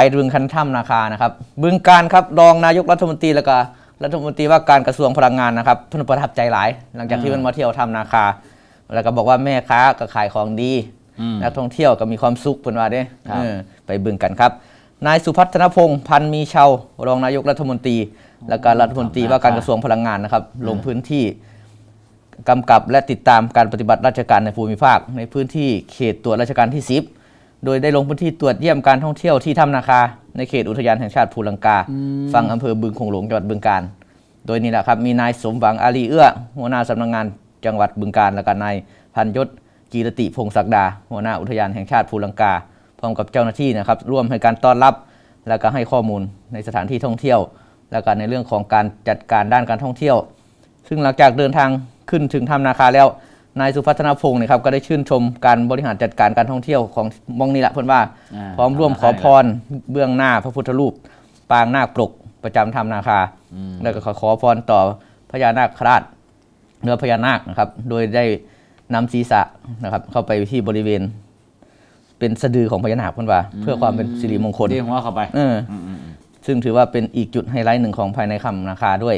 ไปบึงคันถ้ำนาคานะครับ บึงการครับรองนายกรัฐมนตรีแล้วก็รัฐมนตรีว่าการกระทรวงพลังงานนะครับเพิ่นประทับใจหลาย หลังจากที่อ่ามันมาเที่ยวถ้ำนาคา แล้วก็บอกว่าแม่ค้าก็ขายของดีอืมนักท่องเที่ยวก็มีความสุขเพิ่นว่าเด้ครับเออไปบึงกันครับนายสุพัฒนพงศ์พันธ์มีเชารองนายกรัฐมนตรี แล้วก็รัฐมนตรีว่าการกระทรวงพลังงานนะครับ ลงพื้นที่กำกับและติดตามการปฏิบัติราชการในภูมิภาค ในพื้นที่เขตตรวจราชการที่ 10 โดยได้ลงพื้นที่ตรวจเยี่ยมการท่องเที่ยวที่ถ้ำนาคา ในเขตอุทยานแห่งชาติภูลังกา ฝั่งอำเภอบึงคงหลงจังหวัดบึงกาฬโดยนี่แหละครับมีนายสมหวังอาลีเอื้อหัวหน้าสำนักงานจังหวัดบึงกาฬและก็นายพันยศกีรติพงศักดา หัวหน้าอุทยานแห่งชาติภูลังกา พร้อมกับเจ้าหน้าที่นะครับร่วมให้การต้อนรับ แล้วก็ให้ข้อมูลในสถานที่ท่องเที่ยว แล้วก็ในเรื่องของการจัดการด้านการท่องเที่ยว ซึ่งหลังจากเดินทางขึ้นถึงถ้ำนาคาแล้ว นายสุพัฒนพงศ์เนี่ยครับก็ได้ชื่นชมการบริหารจัดการการท่องเที่ยวของมองนี่แหละเพื่อนว่า อ่าพร้อมร่วมขอพรเบื้องหน้าพระพุทธรูป ปางนาคปลกประจำถ้ำนาคาแล้วก็ขอขอพรต่อพญานาคราชเนื้อพญานาคนะครับ โดยได้นำศีรษะนะครับ เข้าไปที่บริเวณ เป็นสะดือของพญานาคเพื่อนว่า เพื่อความเป็นสิริมงคล เรียกว่าเข้าไปเอออซึ่งถือว่าเป็นอีกจุดไฮไลท์หนึ่งของภายในคำนาคาด้วย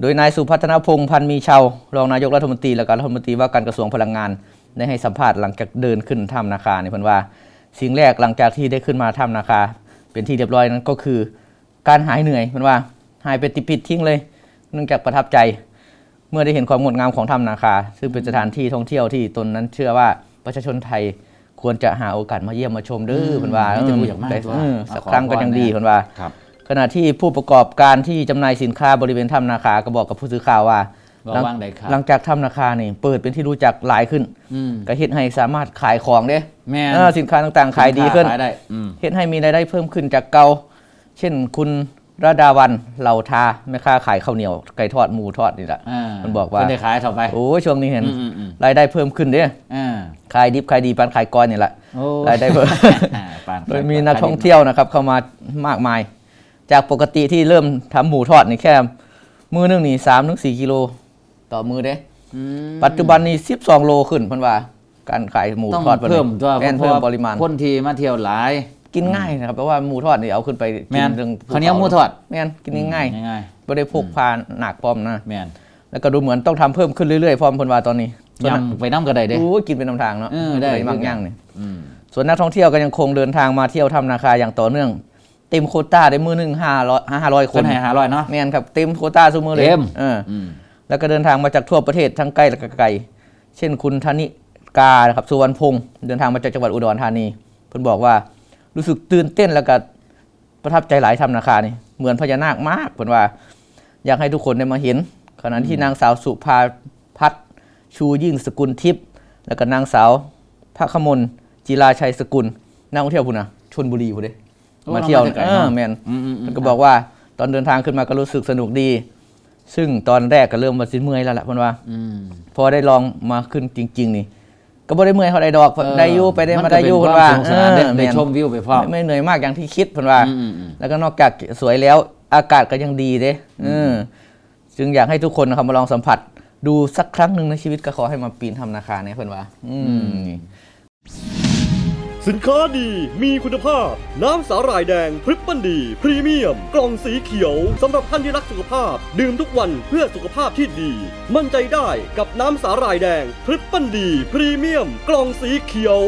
โดยนายสุพัฒนพงศ์พันธ์มีเชารองนายกรัฐมนตรีและก็รัฐมนตรีว่าการกระทรวงพลังงานได้ให้สัมภาษณ์หลังจากเดินขึ้นถ้ำนาคาเนี่ยเพิ่นว่า สิ่งแรกหลังจากที่ได้ขึ้นมาถ้ำนาคา เป็นที่เรียบร้อยนั้นก็คือ การหายเหนื่อยเพิ่นว่าหายไปติดปิดทิ้งเลยเนื่องจากประทับใจ เมื่อได้เห็นความงดงามของถ้ำนาคา ซึ่งเป็นสถานที่ท่องเที่ยวที่ตนนั้นเชื่อว่าประชาชนไทยควรจะหาโอกาสมาเยี่ยมมาชมเด้อเพิ่นว่าอืมจะรู้อย่างมากได้ว่าเออสักขอครั้งก็พรยังดีเนี่ยเพิ่นว่าครับ ขณะที่ผู้ประกอบการที่จำหน่ายสินค้าบริเวณถ้ำนาคาก็บอกกับผู้สื่อข่าวว่าว่าหลังว่างใดครับ หลังจากถ้ำนาคานี่เปิดเป็นที่รู้จักหลายขึ้น อืมก็เฮ็ดให้สามารถขายของเด้แม่นเออสินค้าต่างๆขายดีขึ้น ขายได้อืม เฮ็ดให้มีรายได้เพิ่มขึ้นจากเก่า เช่นคุณระดาวันเหล่าทาแม่ค้าขายข้าวเหนียวไก่ทอดหมูทอดนี่แหละ อ่ามันบอกว่า เพิ่นได้ขายต่อไป โอ้ยช่วงนี้เห็นอืมอืมอืม รายได้เพิ่มขึ้นเด้อ่าขายดิบขายดีปานขายก้อยนี่แหละ โอ้รายได้เพิ่ม อ่าปานโดยมีนักท่องเที่ยวนะครับเข้ามามากมาย จากปกติที่เริ่มทำหมูทอดนี่แค่ มือหนึงนี่สามถึงสี่กิโลต่อมือเด้อืมปัจจุบันนี้สิบสองโลขึ้นเพันว่า การขายหมูต้องทอดพิ่นเพิ่มตัวแม่นเพเพิ่ราะมว่าปริมาณคนที่มาเที่ยวหลาย กินง่ายนะครับเพราะว่าหมูทอดนี่เอาขึ้นไปแม่กินนถึงภูข้าวเหนียวหมูทอดแม่นกินง่ายง่ายๆไม่ได้พกพาหนักพร้อมนะๆแม่นแล้วก็ดูเหมือนต้องทำเพิ่มขึ้นเรื่อยๆพร้อมเพันว่าตอนนี้ส่วนนักยำไปน้ำก็ได้เด้โอ้ยกินเป็นน้ำทางเนาะเออได้ปมักย่างเนี่ยอืมส่วนนักท่องเที่ยวก็ยังคงเดินทางมาเที่ยวทำนาคาอย่างต่อเนื่อง เต็มโควต้าได้มือหนึ่งห้าร้อยห้าร้อยคคนนให้หาร้อยเนาะ แม่นครับเต็มโควต้าซุมือเลยเต็มเออ อืม แล้วก็เดินทางมาจากทั่วประเทศทั้งใกล้และก็ไกล เช่นคุณธนิกานะครับสุวรรณพงศ์เดินทางมาจากจังหวัดอุดรธานีเพิ่นบอกว่ารู้สึกตื่นเต้นแล้วก็ประทับใจหลายทำนาคานี่เหมือนพญานาคมากเพิ่นว่า อยากให้ทุกคนได้มาเห็น ขณะที่นางสาวสุภาพัฒน์ชูยิ่งสกุลทิพย์แล้วก็นางสาวพระขมลจิราชัยสกุลนักท่องเที่ยวพุ่นนะชนบุรีพุ่นเด้โอ้ มาเที่ยวเรามาแต่ไกลเอเนาะอแมนอืมอืมอืม มันก็บอกว่าตอนเดินทางขึ้นมาก็รู้สึกสนุกดี ซึ่งตอนแรกก็เริ่มมาสิเมื่อยแล้วแหละเพิ่นว่า อืม พอได้ลองมาขึ้นจริง ๆ นี่ ก็บ่ได้เมื่อยเท่าใดดอกได้อยู่ไปได้มาได้อยู่เพิ่เพิ่นว่าสนุกสนานได้เออได้แม่นชมวิวไปพร้อม ไม่ไม่เหนื่อยมากอย่างที่คิดเพิ่นว่า อืมอืมอืม แล้วก็นอกจากสวยแล้วอากาศก็ยังดีเด้เออจึงอยากให้ทุกคนนะครับมาลองสัมผัส ดูสักครั้งหนึ่งในชีวิตก็ขอให้มาปีนทำนาคาเนี่ยเพิ่นว่า อืม สินค้าดีมีคุณภาพ น้ำสาหร่ายแดงพริปเปิลดี พรีเมียม กล่องสีเขียวสำหรับท่านที่รักสุขภาพ ดื่มทุกวันเพื่อสุขภาพที่ดี มั่นใจได้กับน้ำสาหร่ายแดงพริปเปิลดี พรีเมียม กล่องสีเขียว